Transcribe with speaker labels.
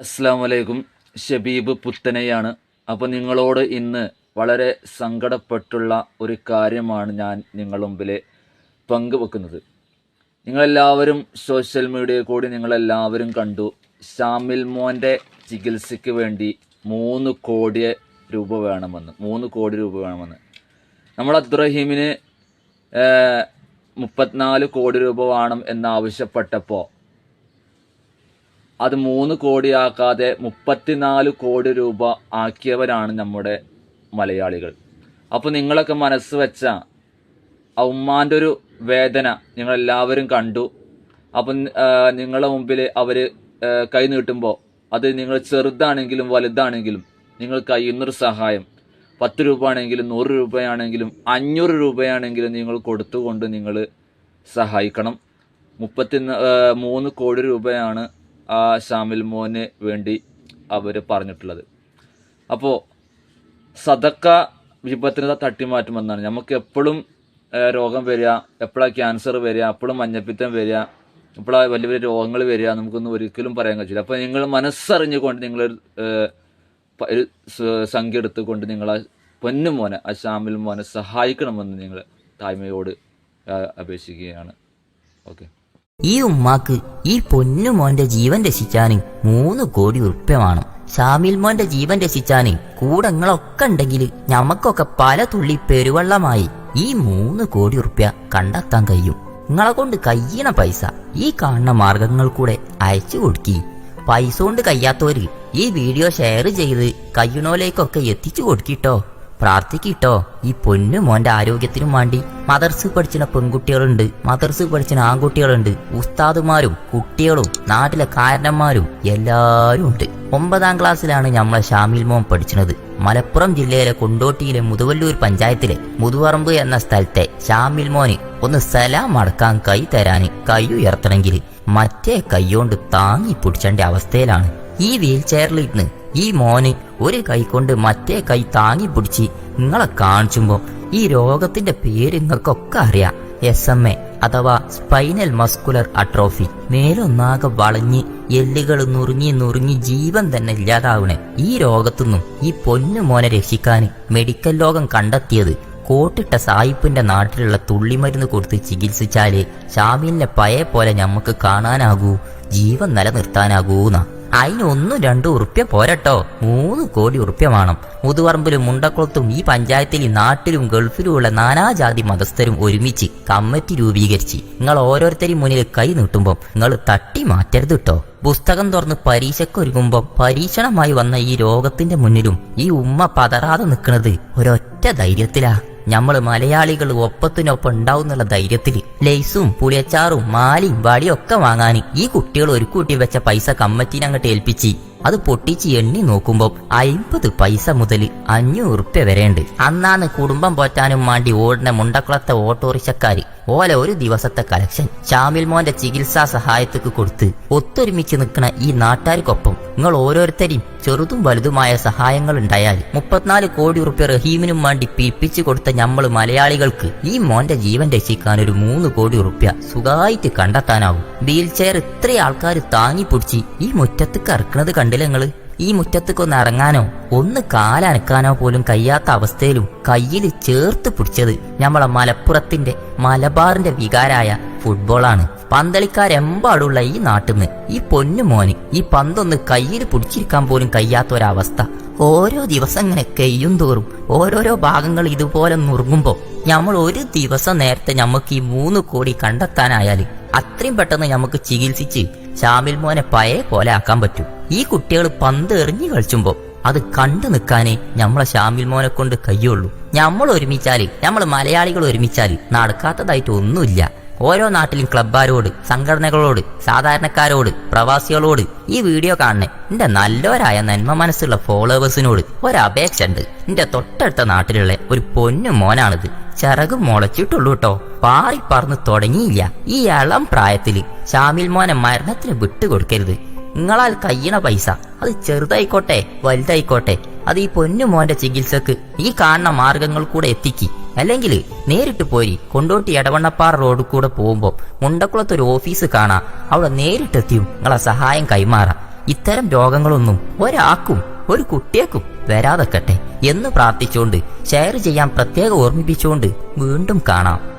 Speaker 1: അസ്സാം വലൈക്കും ഷബീബ് പുത്തനയാണ്. അപ്പോൾ നിങ്ങളോട് ഇന്ന് വളരെ സങ്കടപ്പെട്ടുള്ള ഒരു കാര്യമാണ് ഞാൻ നിങ്ങളുടെ മുമ്പിൽ പങ്കുവെക്കുന്നത്. നിങ്ങളെല്ലാവരും സോഷ്യൽ മീഡിയയിൽ കൂടി നിങ്ങളെല്ലാവരും കണ്ടു. ഷാമിൽ മോന്റെ ചികിത്സയ്ക്ക് വേണ്ടി മൂന്ന് കോടി രൂപ വേണമെന്ന് മൂന്ന് കോടി രൂപ വേണമെന്ന്. നമ്മൾ അബ്ദുറഹീമിന് മുപ്പത്തിനാല് കോടി രൂപ വേണം എന്നാവശ്യപ്പെട്ടപ്പോൾ അത് മൂന്ന് കോടിയാക്കാതെ മുപ്പത്തിനാല് കോടി രൂപ ആക്കിയവരാണ് നമ്മുടെ മലയാളികൾ. അപ്പോൾ നിങ്ങളൊക്കെ മനസ്സ് വെച്ച ആ ഉമ്മാന്റെ ഒരു വേദന നിങ്ങളെല്ലാവരും കണ്ടു. അപ്പം നിങ്ങളുടെ മുമ്പിൽ അവർ കൈ നീട്ടുമ്പോൾ അത് നിങ്ങൾ ചെറുതാണെങ്കിലും വലുതാണെങ്കിലും നിങ്ങൾ കഴിയുന്നൊരു സഹായം. പത്ത് രൂപ ആണെങ്കിലും നൂറ് രൂപയാണെങ്കിലും അഞ്ഞൂറ് രൂപയാണെങ്കിലും നിങ്ങൾ കൊടുത്തുകൊണ്ട് നിങ്ങൾ സഹായിക്കണം. മുപ്പത്തി മൂന്ന് കോടി രൂപയാണ് ഷാമിൽ മോന് വേണ്ടി അവർ പറഞ്ഞിട്ടുള്ളത്. അപ്പോൾ സദക്ക വിപത്തിനെ തട്ടിമാറ്റുമെന്നാണ് നമുക്ക് എപ്പോഴും രോഗം വരിക എപ്പോഴാണ് ക്യാൻസർ വരിക എപ്പോഴും മഞ്ഞപ്പിത്തം വരിക എപ്പോഴാണ് വലിയ വലിയ രോഗങ്ങൾ വരിക നമുക്കൊന്നും ഒരിക്കലും പറയാൻ കഴിച്ചില്ല അപ്പോൾ നിങ്ങൾ മനസ്സറിഞ്ഞുകൊണ്ട് നിങ്ങൾ ഒരു സംഖ്യ എടുത്തുകൊണ്ട് നിങ്ങൾ ആ പൊന്നു മോനെ ആ ഷാമിൽ മോനെ സഹായിക്കണമെന്ന് നിങ്ങൾ തായ്മയോട് ആ, അപേക്ഷിക്കുകയാണ്. ഓക്കെ.
Speaker 2: ഈ ഉമ്മാക്ക് ഈ പൊന്നു മോന്റെ ജീവൻ രക്ഷിച്ചാന് മൂന്ന് കോടി ഉറുപ്പ്യ വേണം ഷാമിൽ മോന്റെ ജീവൻ രക്ഷിച്ചാന് കൂടങ്ങളൊക്കെ ഉണ്ടെങ്കിൽ ഞമ്മക്കൊക്കെ പല തുള്ളി പെരുവെള്ളമായി ഈ മൂന്ന് കോടി ഉറുപ്പ്യ കണ്ടെത്താൻ കഴിയും. നിങ്ങളെ കൊണ്ട് കയ്യണ പൈസ ഈ കാണുന്ന മാർഗങ്ങൾ കൂടെ അയച്ചു കൊടുക്കി. പൈസ കൊണ്ട് കയ്യാത്തവര് ഈ വീഡിയോ ഷെയർ ചെയ്ത് കയ്യണോലേക്കൊക്കെ എത്തിച്ചു കൊടുക്കിട്ടോ. പ്രാർത്ഥിക്കിട്ടോ? ഈ പൊന്നു മോന്റെ ആരോഗ്യത്തിനും വേണ്ടി. മദർസ് പഠിച്ചിന പെൺകുട്ടികളുണ്ട്. മദർസ് പഠിച്ചിന ആൺകുട്ടികളുണ്ട്. ഉസ്താദുമാരും കുട്ടികളും നാട്ടിലെ കാരണന്മാരും എല്ലാരും ഉണ്ട്. ഒമ്പതാം ക്ലാസ്സിലാണ് നമ്മളെ ഷാമിൽ മോൻ പഠിച്ചത് മലപ്പുറം ജില്ലയിലെ കൊണ്ടോട്ടിയിലെ മുതുവല്ലൂർ പഞ്ചായത്തിലെ മുതുവറമ്പ് എന്ന സ്ഥലത്തെ ഷാമിൽ മോന് ഒന്ന് സലാം അടക്കാൻ കൈ തരാന് കൈ ഉയർത്തണമെങ്കിൽ മറ്റേ കൈയോണ്ട് താങ്ങി പിടിച്ചേണ്ട അവസ്ഥയിലാണ്. ഈ വീൽ ചെയറിൽ ഇരുന്ന് ഈ മോന് ഒരു കൈ കൊണ്ട് മറ്റേ കൈ താങ്ങി പിടിച്ച് നിങ്ങളെ കാണിച്ചുമ്പോ ഈ രോഗത്തിന്റെ പേര് നിങ്ങൾക്കൊക്കെ അറിയാം. എസ് എം എ അഥവാ സ്പൈനൽ മസ്കുലർ അട്രോഫി മേലൊന്നാകെ വളഞ്ഞ് എല്ലുകൾ നുറുങ്ങി നുറുങ്ങി ജീവൻ തന്നെ ഇല്ലാതാവണേ. ഈ രോഗത്തുനിന്നും ഈ പൊന്നു മോനെ രക്ഷിക്കാൻ മെഡിക്കൽ ലോകം കണ്ടെത്തിയത് കോട്ടിട്ട സായിപ്പിന്റെ നാട്ടിലുള്ള തുള്ളിമരുന്ന് കൊടുത്ത് ചികിത്സിച്ചാലേ ഷാമിലിനെ പഴയ പോലെ ഞമ്മക്ക് കാണാനാകൂ ജീവൻ നിലനിർത്താനാകൂന്നാ. അതിന് ഒന്നും രണ്ടും ഉറുപ്യ പോരട്ടോ. മൂന്ന് കോടി ഉറുപ്യ വേണം. മുതുവറമ്പിലും മുണ്ടക്കുളത്തും ഈ പഞ്ചായത്തിൽ നാട്ടിലും ഗൾഫിലുമുള്ള നാനാജാതി മതസ്ഥരും ഒരുമിച്ച് കമ്മിറ്റി രൂപീകരിച്ച് നിങ്ങൾ ഓരോരുത്തരും മുന്നിൽ കൈ നീട്ടുമ്പോൾ നിങ്ങൾ തട്ടി മാറ്റരുത് കേട്ടോ പുസ്തകം തുറന്ന് പരീക്ഷയ്ക്കൊരുങ്ങുമ്പോൾ പരീക്ഷണമായി വന്ന ഈ രോഗത്തിന്റെ മുന്നിലും ഈ ഉമ്മ പതറാതെ നിൽക്കുന്നത് ഒരൊറ്റ ധൈര്യത്തിലാ. ഞമ്മൾ മലയാളികൾ ഒപ്പത്തിനൊപ്പം ഉണ്ടാവുന്നുള്ള ധൈര്യത്തിൽ ലൈസും പുളിയച്ചാറും മാലിയും വടിയും ഒക്കെ വാങ്ങാൻ ഈ കുട്ടികൾ ഒരു കൂട്ടി വെച്ച പൈസ കമ്മറ്റിനെ അങ്ങോട്ട് ഏൽപ്പിച്ച് അത് പൊട്ടിച്ച് എണ്ണി നോക്കുമ്പോ അയിമ്പത് പൈസ മുതൽ അഞ്ഞൂറ് ഉറുപ്യ വരെയുണ്ട്. അന്നാന്ന് കുടുംബം പോറ്റാനും വേണ്ടി ഓടുന്ന മുണ്ടക്കുളത്തെ ഓട്ടോറിക്ഷക്കാര് ഓല ഒരു ദിവസത്തെ കലക്ഷൻ ഷാമിൽ മോന്റെ ചികിത്സാ സഹായത്തേക്ക് കൊടുത്ത് ഒത്തൊരുമിച്ച് നിൽക്കുന്ന ഈ നാട്ടുകാർക്കൊപ്പം നിങ്ങൾ ഓരോരുത്തരെയും ചെറുതും വലുതുമായ സഹായങ്ങൾ ഉണ്ടായാൽ മുപ്പത്തിനാല് കോടി റുപ്യ റഹീമിനും വേണ്ടി പിരിപ്പിച്ചു കൊടുത്ത നമ്മൾ മലയാളികൾക്ക് ഈ മോന്റെ ജീവൻ രക്ഷിക്കാൻ ഒരു മൂന്ന് കോടി റുപ്യ സുഖമായിട്ട് കണ്ടെത്താനാവും. വീൽ ചെയർ ഇത്രയും ആൾക്കാർ താങ്ങി പിടിച്ച് ഈ മുറ്റത്ത് കറക്കണത് കണ്ടില്ല നിങ്ങൾ? ഈ മുറ്റത്തേക്കൊന്ന് ഇറങ്ങാനോ ഒന്ന് കാലനക്കാനോ പോലും കഴിയാത്ത അവസ്ഥയിലും കയ്യിൽ ചേർത്ത് പിടിച്ചത് ഞമ്മളെ മലപ്പുറത്തിന്റെ മലബാറിന്റെ വികാരായ ഫുട്ബോളാണ്. പന്തളിക്കാരെമ്പാടുള്ള ഈ നാട്ടിന്ന് ഈ പൊന്നു മോന് ഈ പന്തൊന്ന് കയ്യിൽ പിടിച്ചിരിക്കാൻ പോലും കഴിയാത്ത ഒരവസ്ഥ ഓരോ ദിവസം ഇങ്ങനെ കെയ്യും തോറും ഓരോരോ ഭാഗങ്ങൾ ഇതുപോലെ നുറുങ്ങുമ്പോ നമ്മൾ ഒരു ദിവസം നേരത്തെ നമുക്ക് ഈ മൂന്ന് കോടി കണ്ടെത്താനായാൽ അത്രയും പെട്ടെന്ന് നമുക്ക് ചികിത്സിച്ച് ഷാമിൽ മോനെ പഴയ പോലെ ആക്കാൻ പറ്റൂ. ഈ കുട്ടികൾ പന്ത് എറിഞ്ഞു കളിച്ചുമ്പോ അത് കണ്ടു നിൽക്കാനേ നമ്മളെ ഷാമിൽ മോനെ കൊണ്ട് കഴിയുള്ളൂ. നമ്മൾ ഒരുമിച്ചാൽ നമ്മൾ മലയാളികൾ ഒരുമിച്ചാൽ നടക്കാത്തതായിട്ട് ഒന്നുമില്ല. ഓരോ നാട്ടിലും ക്ലബ്ബാരോട് സംഘടനകളോട് സാധാരണക്കാരോട് പ്രവാസികളോട് ഈ വീഡിയോ കാണണേ. എന്റെ നല്ലവരായ നന്മ മനസ്സുള്ള ഫോളോവേഴ്സിനോട് ഒരപേക്ഷ ഉണ്ട് എന്റെ തൊട്ടടുത്ത നാട്ടിലുള്ള ഒരു പൊന്നു മോനാണിത്. ചിറക് മുളച്ചിട്ടുള്ളൂ കേട്ടോ പാറി പറന്ന് തുടങ്ങിയില്ല. ഈ ഇളം പ്രായത്തിൽ ഷാമിൽ മോനെ മരണത്തിന് വിട്ടുകൊടുക്കരുത്. നിങ്ങളാൽ കയ്യണ പൈസ. അത് ചെറുതായിക്കോട്ടെ വലുതായിക്കോട്ടെ. അത് ഈ പൊന്നു മോന്റെ ചികിത്സക്ക് ഈ കാണുന്ന മാർഗങ്ങൾ കൂടെ എത്തിക്കി. അല്ലെങ്കിൽ നേരിട്ട് പോയി കൊണ്ടോട്ടി എടവണ്ണപ്പാറ റോഡ് കൂടെ പോകുമ്പോൾ മുണ്ടക്കുളത്ത് ഒരു ഓഫീസ് കാണാം. അവിടെ നേരിട്ടെത്തിയും നിങ്ങളെ സഹായം കൈമാറാം. ഇത്തരം രോഗങ്ങളൊന്നും ഒരാൾക്കും ഒരു കുട്ടിയേക്കും വരാതെക്കട്ടെ എന്ന് പ്രാർത്ഥിച്ചുകൊണ്ട് ഷെയർ ചെയ്യാൻ പ്രത്യേകം ഓർമ്മിപ്പിച്ചുകൊണ്ട് വീണ്ടും കാണാം.